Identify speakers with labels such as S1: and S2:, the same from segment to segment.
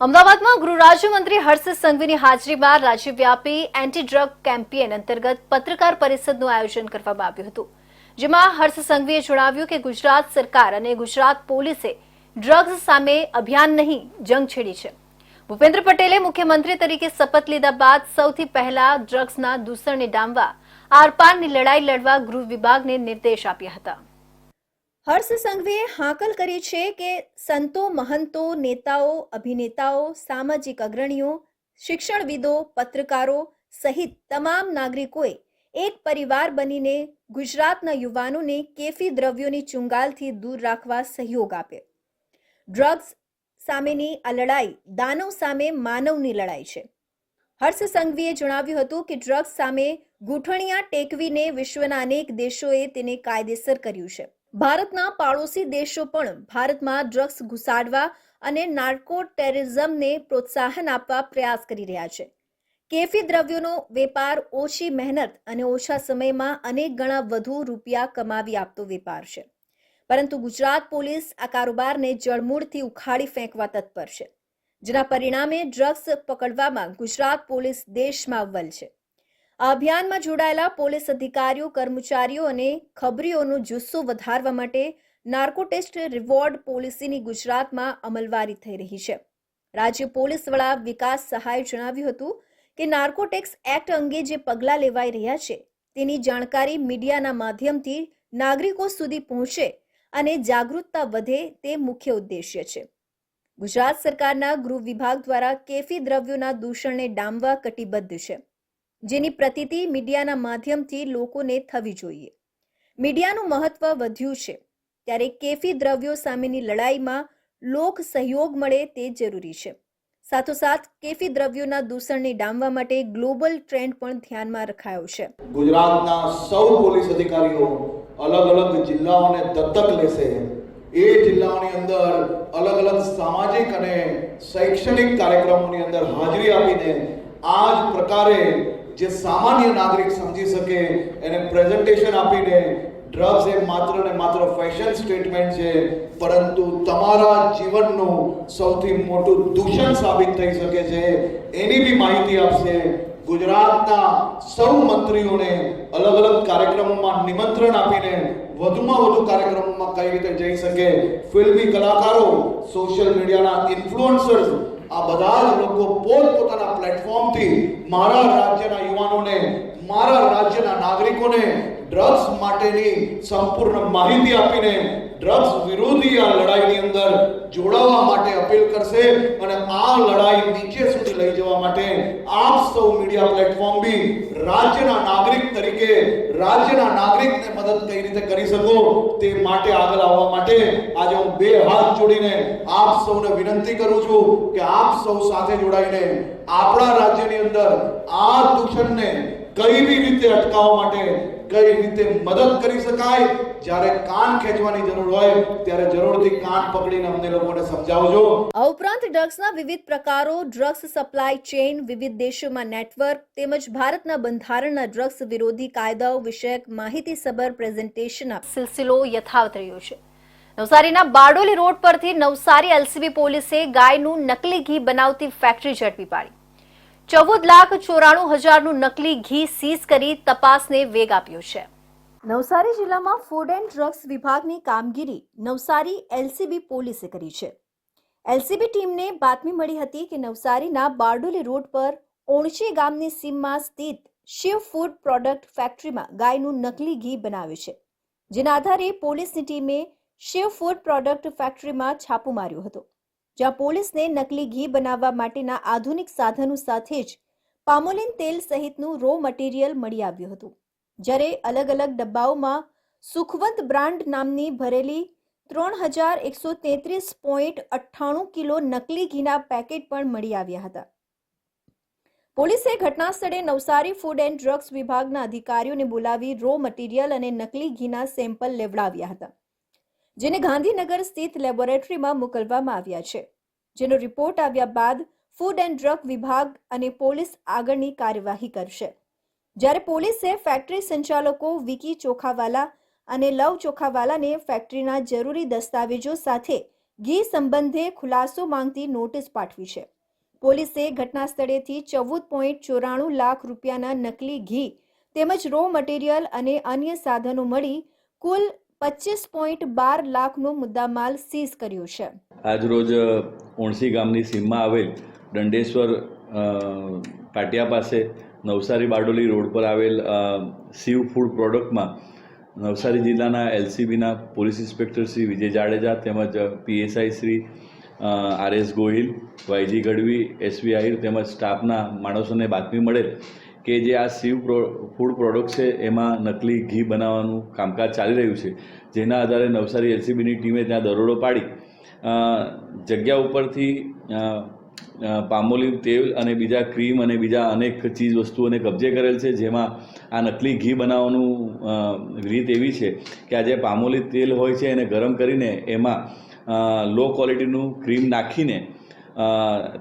S1: અમદાવાદમાં ગૃહ રાજ્યમંત્રી હર્ષ સંઘવીની હાજરીમાં રાજ્યવ્યાપી એન્ટી ડ્રગ કેમ્પેન અંતર્ગત પત્રકાર પરિષદનું આયોજન કરવામાં આવ્યું હતું. જેમાં હર્ષ સંઘવીએ જણાવ્યું કે ગુજરાત સરકાર અને ગુજરાત પોલીસે ડ્રગ્સ સામે અભિયાન નહીં, જંગ છેડી છે. ભૂપેન્દ્ર પટેલે મુખ્યમંત્રી તરીકે શપથ લીધા બાદ સૌથી પહેલા ડ્રગ્સના દૂષણને ડામવા, આરપારની લડાઈ લડવા ગૃહ વિભાગને નિર્દેશ આપ્યા હતા. હર્ષ સંઘવીએ હાકલ કરી છે કે સંતો, મહંતો, નેતાઓ, અભિનેતાઓ, સામાજિક અગ્રણીઓ, શિક્ષણવિદો, પત્રકારો સહિત તમામ નાગરિકોએ એક પરિવાર બનીને ગુજરાતના યુવાનોને કેફી દ્રવ્યોની ચુંગાલથી દૂર રાખવા સહયોગ આપે ડ્રગ્સ સામેની આ લડાઈ દાનવ સામે માનવની લડાઈ છે. હર્ષ સંઘવીએ જણાવ્યું હતું કે ડ્રગ્સ સામે ગૂંઠણિયા ટેકવીને વિશ્વના અનેક દેશોએ તેને કાયદેસર કર્યું છે. ભારતના પાડોશી દેશો પણ ભારતમાં ડ્રગ્સ ઘુસાડવા અને નાર્કો ટેરરિઝમને પ્રોત્સાહન આપવા પ્રયાસ કરી રહ્યા છે. કેફી દ્રવ્યોનો વેપાર ઓછી મહેનત અને ઓછા સમયમાં અનેક ગણા વધુ રૂપિયા કમાવી આપતો વેપાર છે. પરંતુ ગુજરાત પોલીસ આ કારોબારને જળમૂળથી ઉખાડી ફેંકવા તત્પર છે, જેના પરિણામે ડ્રગ્સ પકડવામાં ગુજરાત પોલીસ દેશમાં અવ્વલ છે. અભિયાનમાં જોડાયેલા પોલીસ અધિકારીઓ, કર્મચારીઓ અને ખબરીઓનો જુસ્સો વધારવા માટે નાર્કો ટેસ્ટ રિવોર્ડ પોલિસીની ગુજરાતમાં અમલવારી થઈ રહી છે. રાજ્ય પોલીસ વડા વિકાસ સહાયે જણાવ્યું હતું કે નાર્કોટેક્સ એક્ટ અંગે જે પગલાં લેવાઈ રહ્યા છે, તેની જાણકારી મીડિયાના માધ્યમથી નાગરિકો સુધી પહોંચે અને જાગૃતતા વધે તે મુખ્ય ઉદ્દેશ્ય છે. ગુજરાત સરકારના ગૃહ વિભાગ દ્વારા કેફી દ્રવ્યોના દૂષણને ડામવા કટિબદ્ધ છે. જેની પ્રતિતિ મીડિયાના માધ્યમથી લોકોને થવી જોઈએ. મીડિયાનું મહત્વ વધ્યું છે. ત્યારે કેફી દ્રવ્યો સામેની લડાઈમાં લોક સહયોગ મળે તે જરૂરી છે. સાથોસાથ, કેફી દ્રવ્યોના દૂષણને ડામવા માટે ગ્લોબલ ટ્રેન્ડ પણ ધ્યાનમાં રખાયો છે.
S2: ગુજરાતના સૌ પોલીસ અધિકારીઓ અલગ અલગ જિલ્લાઓને દત્તક લેશે. એ જિલ્લાઓની અંદર અલગ અલગ સામાજિક અને શૈક્ષણિક કાર્યક્રમોની અંદર હાજરી આપીને આ જ પ્રકારે જે સામાન્ય નાગરિક સમજી શકે, એને પ્રેઝન્ટેશન આપીને ડ્રગ્સ એ માત્ર ને માત્ર ફેશન સ્ટેટમેન્ટ છે, પરંતુ તમારા જીવનનું સૌથી મોટું દૂષણ સાબિત થઈ શકે છે, એની બી માહિતી આપશે. ગુજરાતના સૌ મંત્રીઓને અલગ અલગ કાર્યક્રમોમાં નિમંત્રણ આપીને વધુમાં વધુ કાર્યક્રમોમાં કઈ રીતે જઈ શકે, ફિલ્મી કલાકારો સોશિયલ મીડિયાના ઇન્ફ્લુએન્સર્સ આ બધા જ લોકો પોતપોતાના પ્લેટફોર્મથી મારા રાજ્યના યુવાનોને, મારા રાજ્યના નાગરિકોને ડ્રગ્સ માટેની સંપૂર્ણ માહિતી આપીને ડ્રગ્સ વિરોધી આ લડાઈની અંદર જોડાવા માટે અપીલ કરશે અને આ લડાઈ નીચે સુધી લઈ જવા માટે આપ સૌ મીડિયા પ્લેટફોર્મ બી રાજ્યના નાગરિક તરીકે, રાજ્યના નાગરિકને મદદ કઈ રીતે કરી શકો તે માટે આગળ આવવા માટે આજે હું બે હાથ જોડીને આપ સૌને વિનંતી કરું છું કે આપ સૌ સાથે જોડાઈને આપણા રાજ્યની અંદર આ દૂષણને કઈ બી રીતે અટકાવવા માટે કઈ રીતે મદદ કરી શકાય જ્યારે કાન ખેંચવાની જરૂર હોય ત્યારે જરૂરથી કાન પકડીને અમને લોકોને સમજાવજો.
S1: આ ઉપરાંત ડ્રગ્સના વિવિધ પ્રકારો ડ્રગ્સ સપ્લાય ચેઇન વિવિધ દેશોમાં નેટવર્ક તેમજ ભારતના બંધારણના ડ્રગ્સ વિરોધી કાયદાઓ વિષયક માહિતીસભર પ્રેઝન્ટેશન સિલસિલો યથાવત રહ્યો છે. નવસારીના બારડોલી રોડ પરથી નવસારી એલસીબી પોલીસે ગાયનું નકલી ઘી બનાવતી ફેક્ટરી ઝડપી પાડી. ચૌદ લાખ ચોરાણું હજારનું નકલી ઘી સીઝ કરી તપાસને વેગ આપ્યો છે. નવસારી જિલ્લામાં ફૂડ એન્ડ ડ્રગ્સ વિભાગની કામગીરી નવસારી એલસીબી પોલીસે કરી છે. એલસીબી ટીમને બાતમી મળી હતી કે નવસારીના બારડોલી રોડ પર ઓણચી ગામની સીમમાં સ્થિત શિવ ફૂડ પ્રોડક્ટ ફેક્ટરીમાં ગાયનું નકલી ઘી બનાવ્યું છે. જેના આધારે પોલીસની ટીમે શિવ ફૂડ પ્રોડક્ટ ફેક્ટરીમાં છાપો માર્યો હતો, જ્યાં પોલીસને નકલી ઘી બનાવવા માટેના આધુનિક સાધનો સાથે જ પામોલિન તેલ સહિતનું રો મટીરિયલ મળી આવ્યું હતું. જ્યારે અલગ અલગ ડબ્બાઓમાં સુખવંત બ્રાન્ડ નામની ભરેલી ત્રણ હજાર એકસો તેત્રીસ પોઈન્ટ અઠ્ઠાણું કિલો નકલી ઘીના પેકેટ પણ મળી આવ્યા હતા. પોલીસે ઘટના સ્થળે નવસારી ફૂડ એન્ડ ડ્રગ્સ વિભાગના અધિકારીઓને બોલાવી રો મટીરિયલ અને નકલી ઘીના સેમ્પલ લેવડાવ્યા હતા. જેને ગાંધીનગર સ્થિત લેબોરેટરીમાં મોકલવામાં આવ્યા છે. જેનો રિપોર્ટ આવ્યા બાદ ફૂડ એન્ડ ડ્રગ વિભાગ અને પોલીસ આગળની કાર્યવાહી કરશે. જ્યારે પોલીસે ફેક્ટરી સંચાલકો વિકી ચોખાવાલા અને લવ ચોખાવાલાને ફેક્ટરીના જરૂરી દસ્તાવેજો સાથે ઘી સંબંધે ખુલાસો માંગતી નોટિસ પાઠવી છે. પોલીસે ઘટના સ્થળેથી ચૌદ પોઈન્ટ ચોરાણું લાખ રૂપિયાના નકલી ઘી તેમજ રો મટીરિયલ અને અન્ય સાધનો મળી કુલ પચીસ પોઈન્ટ બાર લાખનો મુદ્દામાલ સીઝ કર્યો છે.
S3: આજરોજ ઓણસી ગામની સીમમાં આવેલ દંડેશ્વર પાટિયા પાસે નવસારી બારડોલી રોડ પર આવેલ સીવ ફૂડ પ્રોડક્ટમાં નવસારી જિલ્લાના એલસીબીના પોલીસ ઇન્સ્પેક્ટર શ્રી વિજય જાડેજા તેમજ PSI Shri RS R S Gohil, YG Gadhvi SV Ahir તેમજ સ્ટાફના માણસોને બાતમી મળેલ કે જે આ શિવ ફૂડ પ્રોડક્ટ છે એમાં નકલી ઘી બનાવવાનું કામકાજ ચાલી રહ્યું છે જેના આધારે નવસારી એલસીબીની ટીમે ત્યાં દરોડો પાડી. જગ્યા ઉપરથી અ, તેલ અને બીજા ક્રીમ અને બીજા અનેક ચીજ વસ્તુઓને કબજે કરેલ છે જેમાં આ નકલી ઘી બનાવવાનું રીત એવી છે કે આ જે પામોલી તેલ હોય છે એને ગરમ કરીને એમાં લો ક્વોલિટીનું ક્રીમ નાખીને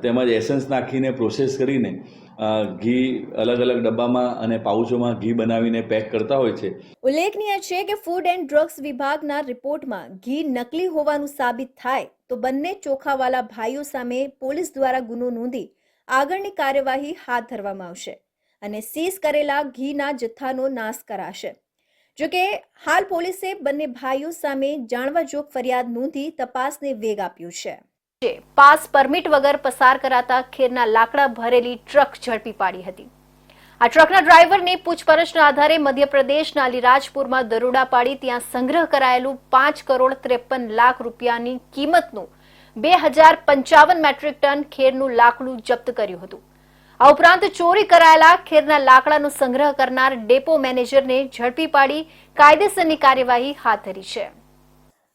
S3: તેમજ એસન્સ નાખીને પ્રોસેસ કરીને ઘી અલગ અલગ ડબ્બામાં અને પાઉચોમાં ઘી બનાવીને પેક કરતા હોય છે.
S1: ઉલ્લેખનીય છે કે ફૂડ એન્ડ ડ્રગ્સ વિભાગના રિપોર્ટમાં ઘી નકલી હોવાનું સાબિત થાય તો બંને ચોખાવાલા ભાઈઓ સામે પોલીસ દ્વારા ગુનો નોંધી આગળની કાર્યવાહી હાથ ધરવામાં આવશે અને સીઝ કરેલા ઘીના જથ્થાનો નાશ કરાશે. જોકે હાલ પોલીસે બંને ભાઈઓ સામે જાણવાજોગ ફરિયાદ નોંધી તપાસને વેગ આપ્યો છે. પાસ પરમિટ વગર પસાર કરાતા ખેરના લાકડા ભરેલી ટ્રક ઝડપી પાડી હતી. આ ટ્રકના ડ્રાઈવરની પૂછપરછના આધારે મધ્યપ્રદેશના અલીરાજપુરમાં દરોડા પાડી ત્યાં સંગ્રહ કરાયેલું પાંચ કરોડ ત્રેપન લાખ રૂપિયાની કિંમતનું બે હજાર પંચાવન મેટ્રિક ટન ખેરનું લાકડું જપ્ત કર્યું હતું. આ ઉપરાંત ચોરી કરાયેલા ખેરના લાકડાનો સંગ્રહ કરનાર ડેપો મેનેજરને ઝડપી પાડી કાયદેસરની કાર્યવાહી હાથ ધરી છે.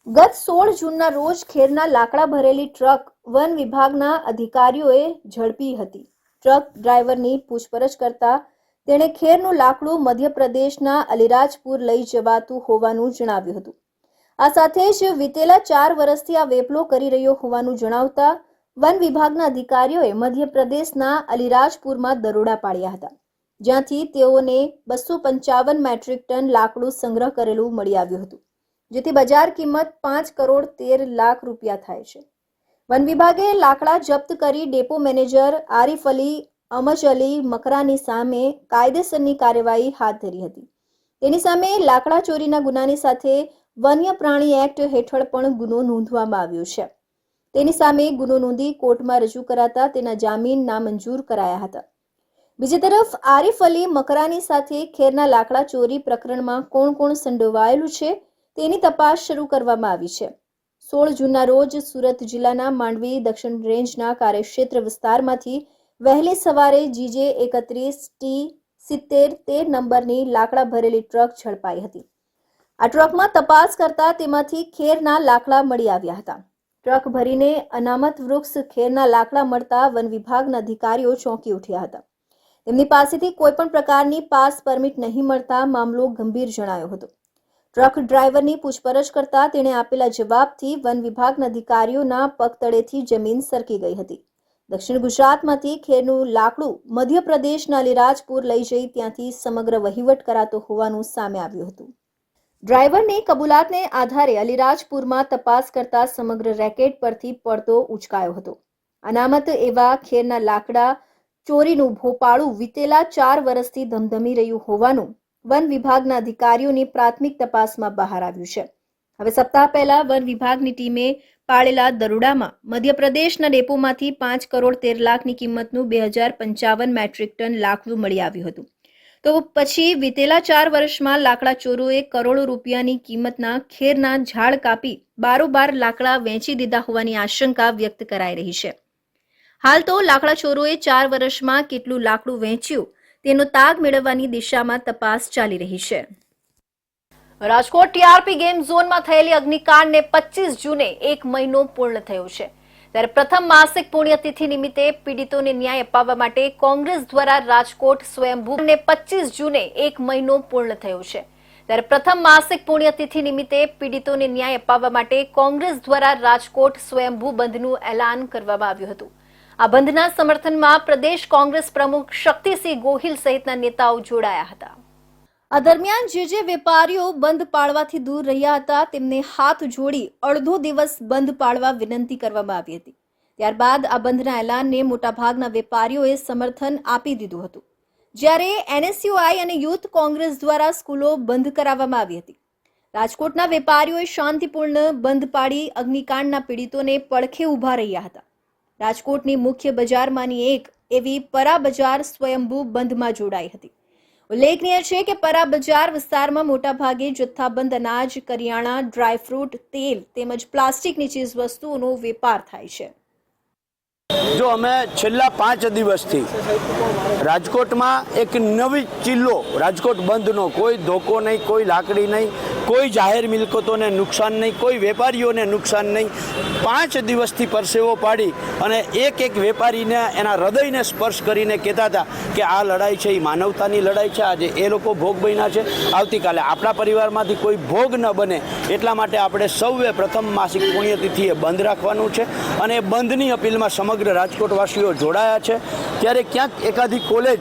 S1: ગત સોળ જૂનના રોજ ખેરના લાકડા ભરેલી ટ્રક વન વિભાગના અધિકારીઓએ ઝડપી હતી. ટ્રક ડ્રાઈવરની પૂછપરછ કરતા તેણે ખેરનું લાકડું મધ્યપ્રદેશના અલિરાજપુર લઈ જવાતું હોવાનું જણાવ્યું હતું. આ સાથે જ વિતેલા ચાર વર્ષથી આ વેપલો કરી રહ્યો હોવાનું જણાવતા વન વિભાગના અધિકારીઓએ મધ્યપ્રદેશના અલિરાજપુરમાં દરોડા પાડ્યા હતા, જ્યાંથી તેઓને બસો પંચાવન મેટ્રિક ટન લાકડું સંગ્રહ કરેલું મળી આવ્યું હતું. જેથી બજાર કિંમત પાંચ કરોડ તેર લાખ રૂપિયા થાય છે. વન વિભાગે લાકડા જપ્ત કરી ડેપો મેનેજર આરિફ અલી, અમજ અલી મકરાની સામે કાયદેસરની કાર્યવાહી હાથ ધરી હતી. તેની સામે લાકડા ચોરીના ગુનાની સાથે વન્ય પ્રાણી એક્ટ હેઠળ પણ ગુનો નોંધવામાં આવ્યો છે. તેની સામે ગુનો નોંધી કોર્ટમાં રજૂ કરાતા તેના જામીન નામંજૂર કરાયા હતા. બીજી તરફ, આરિફ અલી મકરાની સાથે ખેરના લાકડા ચોરી પ્રકરણમાં કોણ કોણ સંડોવાયેલું છે તેની તપાસ શરૂ કરવામાં આવી છે. સોળ જૂનના રોજ સુરત જિલ્લાના માંડવી દક્ષિણ રેન્જના કાર્યક્ષેત્ર વિસ્તારમાંથી વહેલી સવારે જીજે એકત્રીસ ટી સિત્તેર તેર નંબરની લાકડા ભરેલી ટ્રક ઝડપાઈ હતી. આ ટ્રકમાં તપાસ કરતા તેમાંથી ખેરના લાકડા મળી આવ્યા હતા. ટ્રક ભરીને અનામત વૃક્ષ ખેરના લાકડા મળતા વન વિભાગના અધિકારીઓ ચોંકી ઉઠ્યા હતા. તેમની પાસેથી કોઈપણ પ્રકારની પાસ પરમિટ નહીં મળતા મામલો ગંભીર જણાયો હતો. ટ્રક ડ્રાઈવરની પૂછપરછ કરતા તેણે આપેલા જવાબથી વન વિભાગના અધિકારીઓના પગ તળેથી જમીન સરકી ગઈ હતી. દક્ષિણ ગુજરાતમાંથી ખેરનું લાકડું મધ્યપ્રદેશના અલીરાજપુર લઈ જઈ ત્યાંથી સમગ્ર વહીવટ કરાતો હોવાનું સામે આવ્યું હતું. ડ્રાઈવરની કબૂલાતને આધારે અલીરાજપુરમાં તપાસ કરતા સમગ્ર રેકેટ પરથી પડતો ઉચકાયો હતો. અનામત એવા ખેરના લાકડા ચોરીનું ભોપાળું વીતેલા ચાર વર્ષથી ધમધમી રહ્યું હોવાનું વન વિભાગના અધિકારીઓની પ્રાથમિક તપાસમાં બહાર આવ્યું છે. હવે સપ્તાહ પહેલા વન વિભાગની ટીમે પાળેલા દરોડામાં મધ્યપ્રદેશના ડેપોમાંથી પાંચ કરોડ તેર લાખની કિંમતનું બે હજાર પંચાવન મેટ્રિક ટન લાકડું મળી આવ્યું હતું. તો પછી વીતેલા ચાર વર્ષમાં લાકડા ચોરોએ કરોડો રૂપિયાની કિંમતના ખેરના ઝાડ કાપી બારોબાર લાકડા વેચી દીધા હોવાની આશંકા વ્યક્ત કરાઈ રહી છે. હાલ તો લાકડા ચોરોએ ચાર વર્ષમાં કેટલું લાકડું વેચ્યું તેનો તાગ મેળવવાની દિશામાં તપાસ ચાલી રહી છે. રાજકોટ ટીઆરપી ગેમ ઝોનમાં થયેલી અગ્નિકાંડને પચીસ જૂને એક મહિનો પૂર્ણ થયો છે. ત્યારે પ્રથમ માસિક પુણ્યતિથિ નિમિત્તે પીડિતોને ન્યાય અપાવવા માટે કોંગ્રેસ દ્વારા રાજકોટ સ્વયંભૂને પચીસ જૂને એક મહિનો પૂર્ણ થયો છે. ત્યારે પ્રથમ માસિક પુણ્યતિથિ નિમિત્તે પીડિતોને ન્યાય અપાવવા માટે કોંગ્રેસ દ્વારા રાજકોટ સ્વયંભૂ બંધનું એલાન કરવામાં આવ્યું હતું. આ બંધના સમર્થનમાં પ્રદેશ કોંગ્રેસ પ્રમુખ શક્તિસિંહ ગોહિલ સહિતના નેતાઓ જોડાયા હતા. આ દરમિયાન જે જે વેપારીઓ બંધ પાળવાથી દૂર રહ્યા હતા, તેમને હાથ જોડી અડધો દિવસ બંધ પાળવા વિનંતી કરવામાં આવી હતી. ત્યારબાદ આ બંધના એલાનને મોટાભાગના વેપારીઓએ સમર્થન આપી દીધું હતું. જ્યારે એનએસયુઆઈ અને યુથ કોંગ્રેસ દ્વારા સ્કૂલો બંધ કરાવવામાં આવી હતી. રાજકોટના વેપારીઓએ શાંતિપૂર્ણ બંધ પાડી અગ્નિકાંડના પીડિતોને પડખે ઊભા રહ્યા હતા. રાજકોટની મુખ્ય બજારમાંની એક એવી પરા બજાર સ્વયંભૂ બંધમાં જોડાઈ હતી. ઉલ્લેખનીય છે કે પરા બજાર વિસ્તારમાં મોટાભાગે જથ્થાબંધ અનાજ, કરિયાણા, ડ્રાયફ્રૂટ, તેલ તેમજ પ્લાસ્ટિકની ચીજ વસ્તુઓનો વેપાર થાય છે.
S4: જો અમે છેલ્લા પાંચ દિવસથી રાજકોટમાં એક નવી ચિલ્લો રાજકોટ બંધનો, કોઈ ધોકો નહીં, કોઈ લાકડી નહીં, કોઈ જાહેર મિલકતોને નુકસાન નહીં, કોઈ વેપારીઓને નુકસાન નહીં, પાંચ દિવસથી પરસેવો પાડી અને એક એક વેપારીને એના હૃદયને સ્પર્શ કરીને કહેતા હતા કે આ લડાઈ છે, એ માનવતાની લડાઈ છે, આજે એ લોકો ભોગ બન્યા છે. આવતીકાલે આપણા પરિવારમાંથી કોઈ ભોગ ન બને એટલા માટે આપણે સૌએ પ્રથમ માસિક પુણ્યતિથિએ બંધ રાખવાનું છે અને બંધની અપીલમાં સમગ્ર રાજકોટવાસીઓ જોડાયા છે. ત્યારે ક્યાંક એકાધી કોલેજ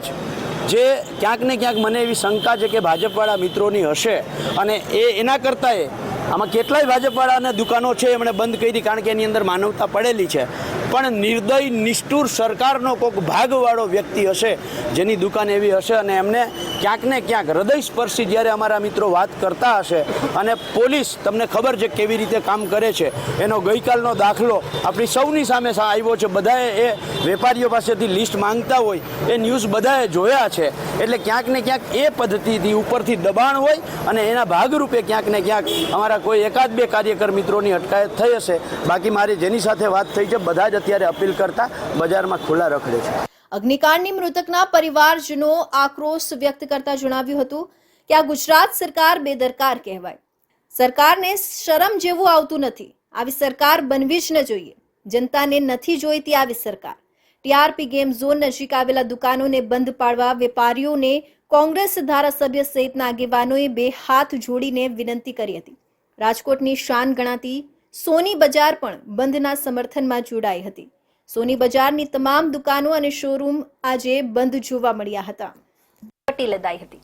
S4: જે ક્યાંક ને ક્યાંક મને એવી શંકા છે કે ભાજપવાળા મિત્રોની હશે. અને એ એના કરતાંય આમાં કેટલાય ભાજપવાળાને દુકાનો છે એમણે બંધ કરી, કારણ કે એની અંદર માનવતા પડેલી છે. પણ નિર્દય, નિષ્ઠુર સરકારનો કોઈક ભાગવાળો વ્યક્તિ હશે, જેની દુકાન એવી હશે અને એમને ક્યાંક ને ક્યાંક હૃદય સ્પર્શી જ્યારે અમારા મિત્રો વાત કરતા હશે અને પોલીસ તમને ખબર છે કેવી રીતે કામ કરે છે. એનો ગઈકાલનો દાખલો આપણી સૌની સામે આવ્યો છે. બધાએ એ વેપારીઓ પાસેથી લિસ્ટ માંગતા હોય, એ ન્યૂઝ બધાએ જોયા છે. એટલે ક્યાંક ને ક્યાંક એ પદ્ધતિથી ઉપરથી દબાણ હોય અને એના ભાગરૂપે ક્યાંક ને ક્યાંક અમારા કોઈ એકાદ બે કાર્યકર મિત્રોની અટકાયત થઈ હશે. બાકી મારી જેની સાથે વાત થઈ છે, બધા જ અત્યારે અપીલ કરતા બજારમાં ખુલ્લા રખડે છે.
S1: અગ્નિકાંડની મૃતકના પરિવારજનો આક્રોશ વ્યક્ત કરતા જણાવ્યું હતું કે આ ગુજરાત સરકાર બેદરકાર કહેવાય. સરકારને શરમ જેવું આવતું નથી. આવી સરકાર બનવી જ ન જોઈએ. જનતાને નથી જોઈતી આવી સરકાર. ટીઆરપી ગેમ ઝોન નજીક આવેલા દુકાનોને બંધ પાડવા વેપારીઓને કોંગ્રેસ ધારાસભ્ય સહિતના આગેવાનોએ બે હાથ જોડીને વિનંતી કરી હતી. રાજકોટની શાન ગણાતી સોની બજાર પણ બંધના સમર્થનમાં જોડાઈ હતી. સોની બજારની તમામ દુકાનો અને શોરૂમ આજે બંધ જોવા મળ્યા હતા. પટ્ટી લદાઈ હતી.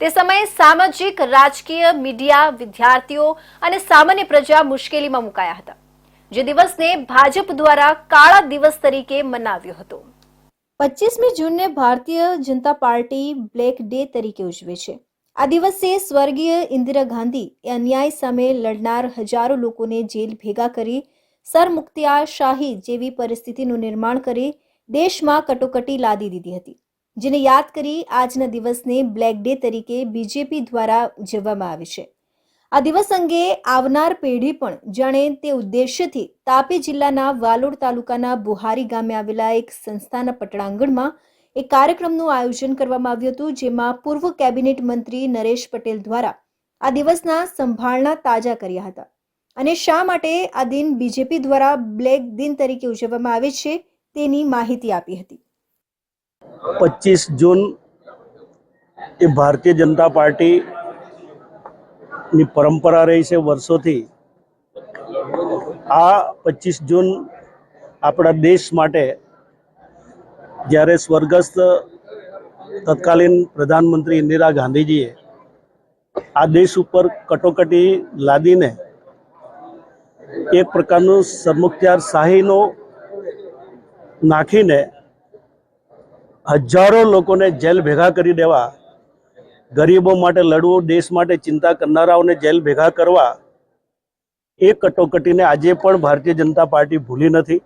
S1: તે સમયે સામાજિક રાજકીય મીડિયા વિદ્યાર્થીઓ અને સામાન્ય પ્રજા મુશ્કેલીમાં મુકાયા હતા. જે દિવસને ભાજપ દ્વારા કાળા દિવસ તરીકે મનાવ્યો હતો. પચીસમી જૂનને Bharatiya Janata party black day તરીકે ઉજવે છે. આ દિવસે સ્વર્ગીય ઇન્દિરા ગાંધી એ અન્યાય સામે લડનાર હજારો લોકોને જેલ ભેગા કરી સરમુખત્યારશાહી જેવી પરિસ્થિતિનું નિર્માણ કરી, દેશમાં કટોકટી લાદી દીધી હતી. જેને યાદ કરી આજના દિવસને બ્લેક ડે તરીકે બીજેપી દ્વારા ઉજવવામાં આવે છે. આ દિવસ અંગે આવનાર પેઢી પણ જાણે તે ઉદ્દેશ્યથી તાપી જિલ્લાના વાલોડ તાલુકાના બુહારી ગામે આવેલા એક સંસ્થાના પટણાંગણમાં એક કાર્યક્રમનું આયોજન કરવામાં આવ્યું હતું, જેમાં પૂર્વ કેબિનેટ મંત્રી નરેશ પટેલ દ્વારા આ દિવસના સંભાળના તાજા કર્યા હતા. અને શા માટે આ દિન બીજેપી દ્વારા બ્લેક દિન તરીકે ઉજવવામાં આવે છે, તેની માહિતી આપી હતી.
S5: પચીસ જૂન એ ભારતીય જનતા પાર્ટીની પરંપરા રહી છે વર્ષોથી. આ પચીસ જૂન આપણા દેશ માટે જ્યારે સ્વર્ગસ્થ તત્કાલીન પ્રધાનમંત્રી ઇન્દિરા ગાંધીજીએ આ દેશ ઉપર કટોકટી લાદીને એક પ્રકારનું સરમુખત્યાર શાહીનો નાખીને હજારો લોકોને જેલ ભેગા કરી દેવા, ગરીબો માટે લડવું, દેશ માટે ચિંતા કરનારાઓને જેલ ભેગા કરવા, એ કટોકટીને આજે પણ ભારતીય જનતા પાર્ટી ભૂલી નથી.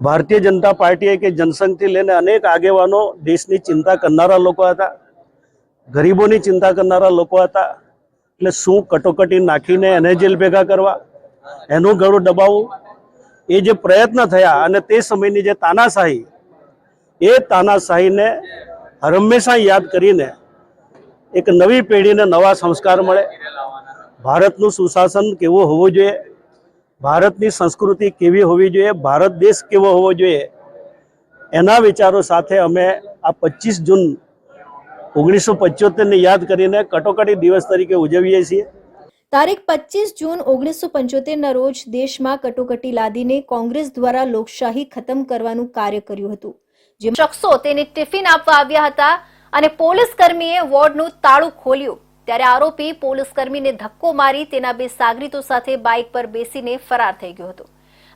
S5: ભારતીય જનતા પાર્ટીએ કે જનસંઘથી લઈને અનેક આગેવાનો દેશની ચિંતા કરનારા લોકો હતા, ગરીબોની ચિંતા કરનારા લોકો હતા. એટલે શું કટોકટી નાખીને એને જેલ ભેગા કરવા, એનું ગળું દબાવવું? એ જે પ્રયત્ન થયા અને તે સમયની જે તાનાશાહી, એ તાનાશાહીને હંમેશા યાદ કરીને એક નવી પેઢીને નવા સંસ્કાર મળે. ભારતનું સુશાસન કેવું હોવું જોઈએ? ભારતની સંસ્કૃતિ કેવી હોવી જોઈએ, ભારત દેશ કેવો હોવો જોઈએ, એના વિચારો સાથે અમે આ પચીસ જૂન ઓગણીસો પંચોતેરને યાદ કરીને કટોકટી દિવસ તરીકે ઉજવીએ છીએ.
S1: તારીખ પચીસ જૂન ઓગણીસો પંચોતેરના રોજ દેશમાં કટોકટી લાદીને કોંગ્રેસ દ્વારા લોકશાહી ખતમ કરવાનું કાર્ય કર્યું હતું. જે શખ્સો તેને ટિફિન આપવા આવ્યા હતા અને પોલીસ કર્મીએ વોર્ડનું તાળું ખોલ્યું. ત્યારે આરોપી પોલીસકર્મીને ધક્કો મારી તેના બે સાગરીતો સાથે બાઇક પર બેસીને ફરાર થઈ ગયો હતો.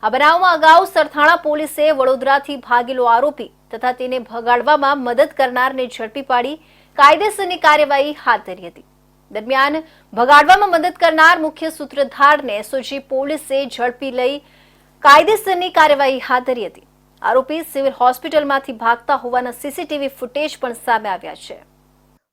S1: આ બનાવમાં અગાઉ સરથાણા પોલીસે વડોદરાથી ભાગેલો આરોપી તથા તેને ભગાડવામાં મદદ કરનારને ઝડપી પાડી કાયદેસરની કાર્યવાહી હાથ ધરી હતી. દરમિયાન ભગાડવામાં મદદ કરનાર મુખ્ય સૂત્રધારને એસઓજી પોલીસે ઝડપી લઈ કાયદેસરની કાર્યવાહી હાથ ધરી હતી. આરોપી સિવિલ હોસ્પિટલમાંથી ભાગતા હોવાના સીસીટીવી ફૂટેજ પણ સામે આવ્યા છે.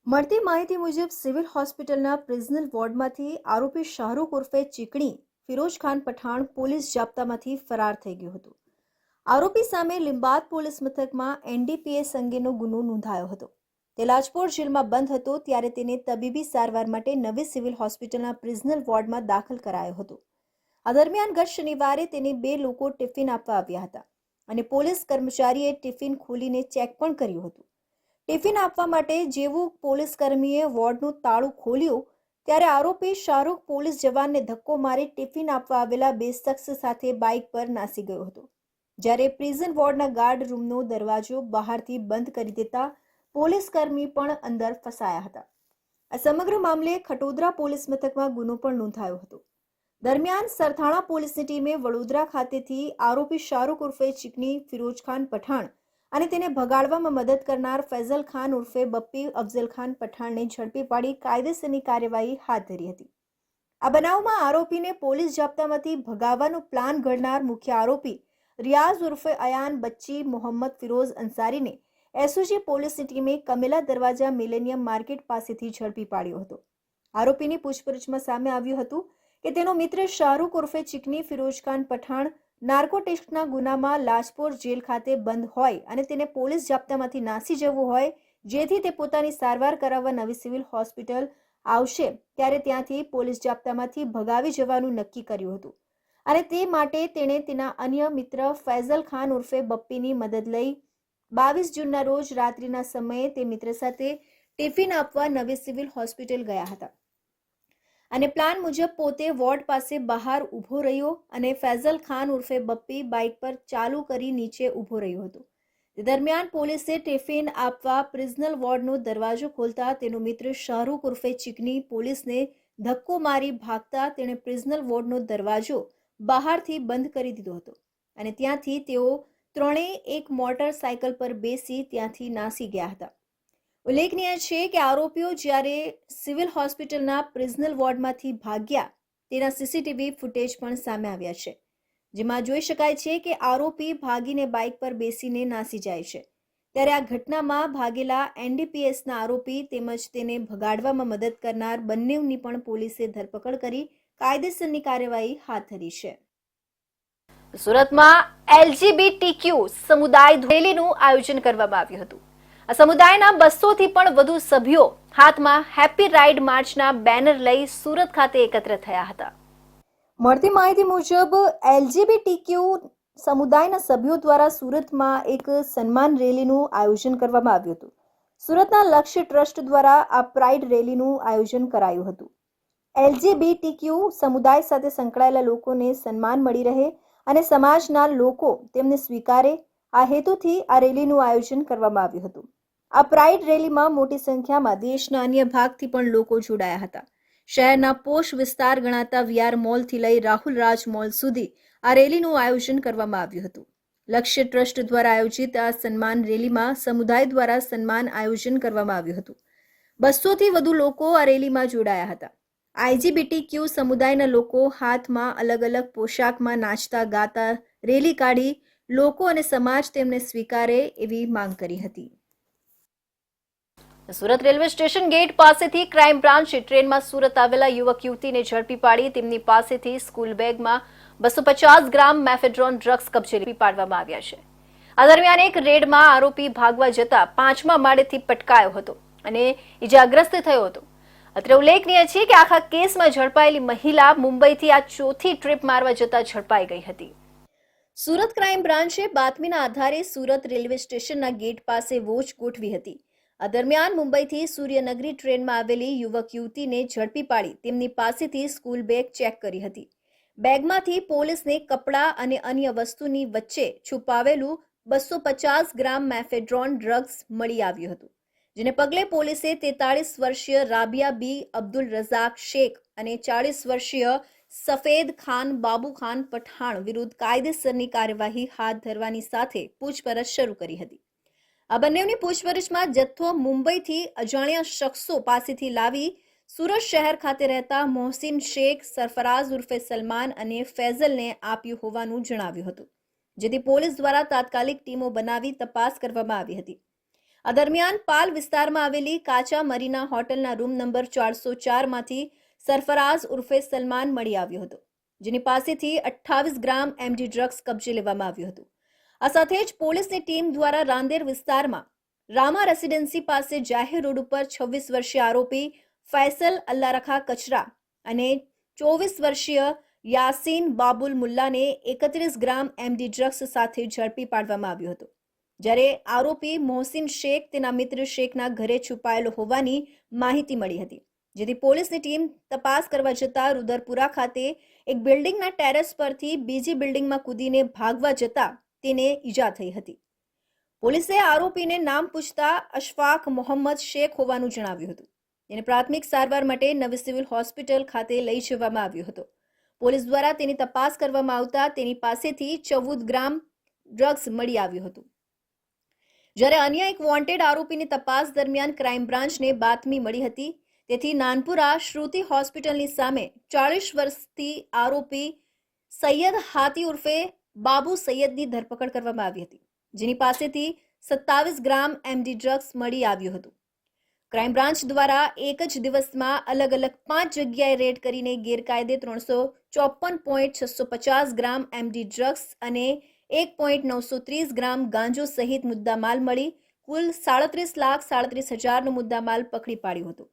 S1: મળતી માહિતી મુજબ સિવિલ હોસ્પિટલના પ્રિઝનલ વોર્ડમાંથી આરોપી શાહરૂખ ઉર્ફે ચીકણી ફિરોજ ખાન પઠાણ પોલીસ જાપ્તામાંથી ફરાર થઈ ગયો હતો. આરોપી સામે લિંબાત પોલીસ મથકમાં એનડીપીએસ અંગેનો ગુનો નોંધાયો હતો. તે લાજપોર જેલમાં બંધ હતો ત્યારે તેને તબીબી સારવાર માટે નવી સિવિલ હોસ્પિટલના પ્રિઝનલ વોર્ડમાં દાખલ કરાયો હતો. આ દરમિયાન ગત શનિવારે તેને બે લોકો ટિફિન આપવા આવ્યા હતા અને પોલીસ કર્મચારીએ ટિફિન ખોલીને ચેક પણ કર્યું હતું. ટિફિન આપવા માટે જેવું પોલીસ કર્મીએ વોર્ડનું તાળું ખોલ્યું, ત્યારે આરોપી શાહરૂખ પોલીસ જવાનને ધક્કો મારી ટિફિન આપવા આવેલા બે શખ્સ સાથે બાઇક પર નાસી ગયો હતો. જ્યારે પ્રિઝન વોર્ડના ગાર્ડ રૂમનો દરવાજો બહારથી બંધ કરી દેતા પોલીસ કર્મી પણ અંદર ફસાયા હતા. આ સમગ્ર મામલે ખટોદરા પોલીસ મથકમાં ગુનો પણ નોંધાયો હતો. દરમિયાન સરથાણા પોલીસની ટીમે વડોદરા ખાતેથી આરોપી શાહરૂખ ઉર્ફે ચીકની ફિરોજ ખાન પઠાણ અને તેને ભગાડવામાં મદદ કરનાર ફૈઝલ ખાન ઉર્ફે બપ્પી અફઝલ ખાન પઠાણને ઝડપી પાડી કાયદેસરની કાર્યવાહી હાથ ધરી હતી. આ બનાવમાં આરોપીને પોલીસ જાપ્તામાંથી ભગાવવાનો પ્લાન ઘડનાર મુખ્ય આરોપી રિયાઝ ઉર્ફે અયાન, બચ્ચી, મોહમ્મદ ફિરોઝ અંસારીને એસઓજી પોલીસની ટીમે કમેલા દરવાજા મિલેનિયમ માર્કેટ પાસેથી ઝડપી પાડ્યો હતો. આરોપીની પૂછપરછમાં સામે આવ્યું હતું કે તેનો મિત્ર શાહરૂખ ઉર્ફે ચીકની, ફિરોઝ ખાન પઠાણ નાર્કોટિક્સના ગુનામાં લાજપોર જેલ ખાતે બંધ હોય અને તેને પોલીસ જાપ્તામાંથી નાસી જવું હોય, જેથી તે પોતાની સારવાર કરાવવા નવી સિવિલ હોસ્પિટલ આવશે, ત્યારે ત્યાંથી પોલીસ જાપ્તામાંથી ભગાવી જવાનું નક્કી કર્યું હતું. અને તે માટે તેણે તેના અન્ય મિત્ર ફૈઝલ ખાન ઉર્ફે બપ્પીની મદદ લઈ બાવીસ જૂનના રોજ રાત્રિના સમયે તે મિત્ર સાથે ટિફિન આપવા નવી સિવિલ હોસ્પિટલ ગયા હતા. અને પ્લાન મુજબ પોતે વોર્ડ પાસે બહાર ઊભો રહ્યો અને ફૈઝલ ખાન ઉર્ફે બપ્પી બાઇક પર ચાલુ કરી નીચે ઊભો રહ્યો હતો. દરમિયાન પોલીસે ટિફિન આપવા પ્રિઝનલ વોર્ડનો દરવાજો ખોલતા તેનો મિત્ર શાહરૂખ ઉર્ફે ચીકની પોલીસને ધક્કો મારી ભાગતા તેણે પ્રિઝનલ વોર્ડનો દરવાજો બહારથી બંધ કરી દીધો હતો અને ત્યાંથી તેઓ ત્રણેય એક મોટરસાયકલ પર બેસી ત્યાંથી નાસી ગયા હતા. ઉલ્લેખનીય છે કે આરોપીઓ જ્યારે સિવિલ હોસ્પિટલના પ્રિઝનલ વોર્ડમાંથી ભાગ્યા, તેના સીસીટીવી ફૂટેજ પણ સામે આવ્યા છે. જેમાં જોઈ શકાય છે કે આરોપી ભાગીને બાઇક પર બેસીને નાસી જાય છે. ત્યારે આ ઘટનામાં ભાગેલા એનડીપીએસના આરોપી તેમજ તેને ભગાડવામાં મદદ કરનાર બંનેની પણ પોલીસે ધરપકડ કરી કાયદેસરની કાર્યવાહી હાથ ધરી છે. સુરતમાં એલજીબીટીક્યુ સમુદાય રેલીનું આયોજન કરવામાં આવ્યું હતું. આ સમુદાયના બસોથી પણ વધુ સભ્યો હાથમાં હેપી રાઇડ માર્ચના બેનર લઈ સુરત ખાતે એકત્ર થયા હતા. મળતી માહિતી મુજબ એલજીબીટીક્યુ સમુદાયના સભ્યો દ્વારા સુરતમાં એક સન્માન રેલીનું આયોજન કરવામાં આવ્યું હતું. સુરતના લક્ષ્ય ટ્રસ્ટ દ્વારા આ પ્રાઇડ રેલીનું આયોજન કરાયું હતું. એલજીબીટીક્યુ સમુદાય સાથે સંકળાયેલા લોકોને સન્માન મળી રહે અને સમાજના લોકો તેમને સ્વીકારે આ હેતુથી આ રેલીનું આયોજન કરવામાં આવ્યું હતું. આ પ્રાઇડ રેલીમાં મોટી સંખ્યામાં દેશના અન્ય ભાગથી પણ લોકો જોડાયા હતા. શહેરના પોષ વિસ્તાર ગણાતા વીઆર મોલથી લઈ રાહુલ રાજ મોલ સુધી આ રેલીનું આયોજન કરવામાં આવ્યું હતું. લક્ષ્ય ટ્રસ્ટ દ્વારા આયોજિત આ સન્માન રેલીમાં સમુદાય દ્વારા સન્માન આયોજન કરવામાં આવ્યું હતું. બસોથી વધુ લોકો આ રેલીમાં જોડાયા હતા. આઈજીબીટી ક્યુ સમુદાયના લોકો હાથમાં અલગ અલગ પોશાકમાં નાચતા, ગાતા રેલી કાઢી લોકો અને સમાજ તેમને સ્વીકારે એવી માંગ કરી હતી. સુરત રેલવે સ્ટેશન ગેટ પાસેથી ક્રાઇમ બ્રાન્ચે ટ્રેનમાં સુરત આવેલા યુવક યુવતીને ઝડપી પાડી. તેમની પાસેથી સ્કૂલ બેગમાં બસો પચાસ ગ્રામ મેફેડ્રોન ડ્રગ્સ કબજે પાડવામાં આવ્યા છે. આ દરમિયાન એક રેડમાં આરોપી ભાગવા જતા પાંચમા માળેથી પટકાયો હતો અને ઇજાગ્રસ્ત થયો હતો. અત્રે ઉલ્લેખનીય છે કે આખા કેસમાં ઝડપાયેલી મહિલા મુંબઈથી આ ચોથી ટ્રીપ મારવા જતા ઝડપાઈ ગઈ હતી. સુરત ક્રાઇમ બ્રાન્ચે બાતમીના આધારે સુરત રેલવે સ્ટેશનના ગેટ પાસે વોચ ગોઠવી હતી. આ દરમિયાન મુંબઈથી સૂર્યનગરી ટ્રેનમાં આવેલી યુવક યુવતીને ઝડપી પાડી તેમની પાસેથી સ્કૂલ બેગ ચેક કરી હતી. બેગમાંથી પોલીસને કપડાં અને અન્ય વસ્તુની વચ્ચે છુપાવેલું બસો પચાસ ગ્રામ મેફેડ્રોન ડ્રગ્સ મળી આવ્યું હતું, જેને પગલે પોલીસે તેતાળીસ વર્ષીય રાબિયા બી અબ્દુલ રઝાક શેખ અને ચાળીસ વર્ષીય સફેદ ખાન, બાબુ ખાન, પઠાણ વિરુદ્ધ કાયદેસરની કાર્યવાહી હાથ ધરવાની સાથે પૂછપરછ શરૂ કરી હતી. આ બંનેની પૂછપરછમાં જથ્થો મુંબઈથી અજાણ્યા શખ્સો પાસેથી લાવી સુરત શહેર ખાતે રહેતા મોહસિન શેખ, સરફરાઝ ઉર્ફે સલમાન અને ફૈઝલને આપ્યું હોવાનું જણાવ્યું હતું, જેથી પોલીસ દ્વારા તાત્કાલિક ટીમો બનાવી તપાસ કરવામાં આવી હતી. આ દરમિયાન પાલ વિસ્તારમાં આવેલી કાચા મરીના હોટલના રૂમ નંબર ચારસો ચારમાંથી સરફરાઝ ઉર્ફે સલમાન મળી આવ્યો હતો, જેની પાસેથી અઠ્ઠાવીસ ગ્રામ એમડી ડ્રગ્સ કબજે લેવામાં આવ્યું હતું. આ સાથે જ પોલીસની ટીમ દ્વારા રાંદેર વિસ્તારમાં રામા રેસિડેન્સી પાસે જાહેર રોડ ઉપર છવ્વીસ વર્ષીય આરોપી ફૈસલ અલ્લારખા કચરા અને ચોવીસ વર્ષીય યાસીન બાબુલ મુલ્લાને એકત્રીસ ગ્રામ એમડી ડ્રગ્સ સાથે ઝડપી પાડવામાં આવ્યો હતો, જ્યારે આરોપી મોહસિન શેખ તેના મિત્ર શેખના ઘરે છુપાયેલો હોવાની માહિતી મળી હતી. જેથી પોલીસની ટીમ તપાસ કરવા જતા રુદરપુરા ખાતે એક બિલ્ડિંગના ટેરેસ પરથી બીજી બિલ્ડિંગમાં કૂદીને ભાગવા જતા તેને ઈજા થઈ હતી. પોલીસે આરોપીને નામ પૂછતા અશફાક મોહમ્મદ શેખ હોવાનું જણાવ્યું હતું. તેને પ્રાથમિક સારવાર માટે નવી સિવિલ હોસ્પિટલ ખાતે લઈ જવામાં આવ્યો હતો. પોલીસ દ્વારા તેની તપાસ કરવામાં આવતા તેની પાસેથી ચૌદ ગ્રામ ડ્રગ્સ મળી આવ્યું હતું. જ્યારે અન્ય એક વોન્ટેડ આરોપીની તપાસ દરમિયાન ક્રાઇમ બ્રાન્ચને બાતમી મળી હતી તેથી નાનપુરા શ્રુતિ હોસ્પિટલની સામે ચાળીસ વર્ષથી આરોપી સૈયદ હાથી ઉર્ફે બાબુ સૈયદની ધરપકડ કરવામાં આવી હતી, જેની પાસેથી સત્તાવીસ ગ્રામ એમડી ડ્રગ્સ મળી આવ્યું હતું. ક્રાઇમ બ્રાન્ચ દ્વારા એક જ દિવસમાં અલગ અલગ પાંચ જગ્યાએ રેડ કરીને ગેરકાયદે ત્રણસો ચોપન પોઈન્ટ છસો પચાસ ગ્રામ એમડી ડ્રગ્સ અને એક પોઈન્ટ નવસો ત્રીસ ગ્રામ ગાંજો સહિત મુદ્દામાલ મળી કુલ સાડત્રીસ લાખ સાડત્રીસ હજારનો મુદ્દામાલ પકડી પાડ્યો હતો.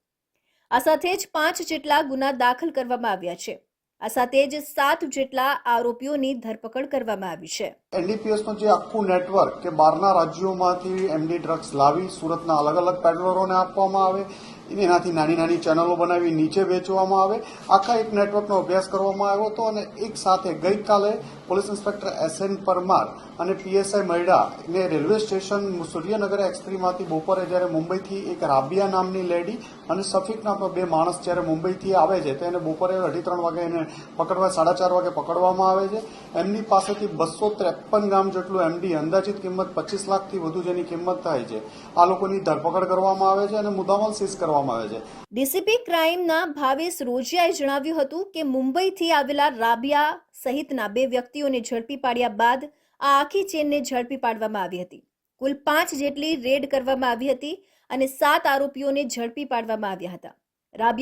S1: આ સાથે જ પાંચ જેટલા ગુના દાખલ કરવામાં આવ્યા છે. આ સાથે જ સાત જેટલા આરોપીઓની ધરપકડ કરવામાં આવી છે.
S6: એનડીપીએસનું જે આખું નેટવર્ક કે બહારના રાજ્યોમાંથી એમડી ડ્રગ્સ લાવી સુરતના અલગ અલગ પેડલરોને આપવામાં આવે એનાથી નાની નાની ચેનલો બનાવી નીચે વેચવામાં આવે, આખા એક નેટવર્કનો અભ્યાસ કરવામાં આવ્યો હતો અને એક સાથે ગઈકાલે police inspector S N Parmar અને પીએસઆઈ મૈડાને રેલવે સ્ટેશન સૂર્યનગર એક્સપ્રીમાંથી બપોરે જ્યારે મુંબઈથી એક રાબિયા નામની લેડી અને સફીક નામનો બે માણસ જ્યારે મુંબઈથી આવે છે, તેને બપોરે અઢી ત્રણ વાગે એને પકડવા, સાડા ચાર વાગે પકડવામાં આવે છે. એમની પાસેથી બસો ત્રેપન ગ્રામ જેટલું એમડી અંદાજિત કિંમત પચીસ લાખથી વધુ જેની કિંમત થાય છે. આ લોકોની ધરપકડ કરવામાં આવે છે અને મુદ્દામાલ સીઝ કરવામાં આવે છે.
S1: ડીસીપી ક્રાઇમના ભાવેશ રોજિયાએ જણાવ્યું હતું કે મુંબઈથી આવેલા રાબિયા સહિતના બે વ્યક્તિઓને ઝડપી પાડ્યા બાદ આ આખી ચેનને ઝડપી પાડવામાં આવી હતી. કુલ પાંચ જેટલી રેડ કરવામાં આવી હતી અને સાત આરોપીઓને ઝડપી પાડવામાં આવ્યા હતા. રાબિયા